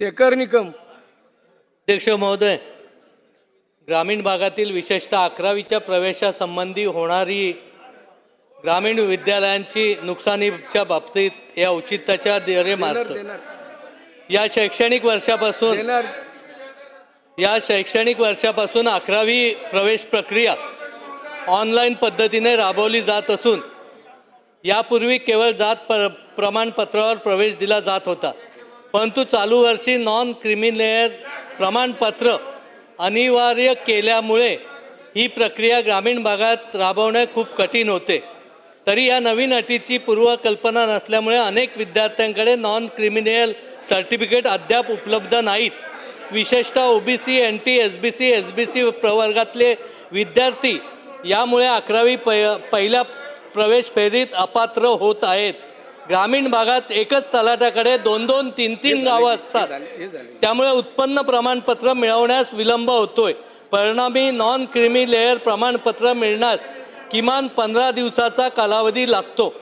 शेखर निकम. अध्यक्ष महोदय ग्रामीण भागातील विशेषतः अकरावीच्या प्रवेशासंबंधी होणारी ग्रामीण विद्यालयांची नुकसानीच्या बाबतीत या औचित्याच्या देरे मारतो या शैक्षणिक वर्षापासून या शैक्षणिक वर्षापासून अकरावी प्रवेश प्रक्रिया ऑनलाईन पद्धतीने राबवली जात असून यापूर्वी केवळ जात प्र प्रमाणपत्रावर प्रवेश दिला जात होता. परंतु चालू वर्षी नॉन क्रिमिनेअर प्रमाणपत्र अनिवार्य केल्यामुळे ही प्रक्रिया ग्रामीण भागात राबवणे खूप कठीण होते. तरी या नवीन अटीची पूर्वकल्पना नसल्यामुळे अनेक विद्यार्थ्यांकडे नॉन क्रिमिनेल सर्टिफिकेट अद्याप उपलब्ध नाहीत. विशेषतः O B C N T S B C S B C प्रवर्गातले विद्यार्थी यामुळे अकरावी प पहिल्या प्रवेश फेरीत अपात्र होत आहेत. ग्रामीण भागात एकच तलाट्याकडे दोन दोन तीन तीन गावं असतात. त्यामुळे उत्पन्न प्रमाणपत्र मिळवण्यास विलंब होतोय. परिणामी नॉन क्रिमी लेअर प्रमाणपत्र मिळण्यास किमान पंधरा दिवसाचा कालावधी लागतो.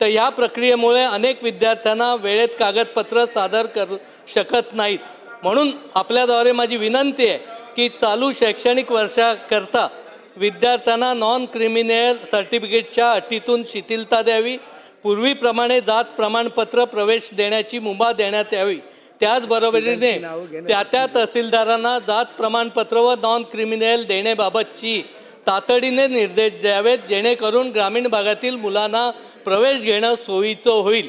तर ह्या प्रक्रियेमुळे अनेक विद्यार्थ्यांना वेळेत कागदपत्र सादर करू शकत नाहीत. म्हणून आपल्याद्वारे माझी विनंती आहे की चालू शैक्षणिक वर्षाकरता विद्यार्थ्यांना नॉन क्रिमिनेअर सर्टिफिकेटच्या अटीतून शिथिलता द्यावी. पूर्वीप्रमाणे जात प्रमाणपत्र प्रवेश देण्याची मुभा देण्यात यावी. त्याचबरोबरीने त्या त्या तहसीलदारांना जात प्रमाणपत्र व नॉन क्रिमिनल देण्याबाबतची तातडीने निर्देश द्यावेत जेणेकरून ग्रामीण भागातील मुलांना प्रवेश घेणं सोयीचं होईल.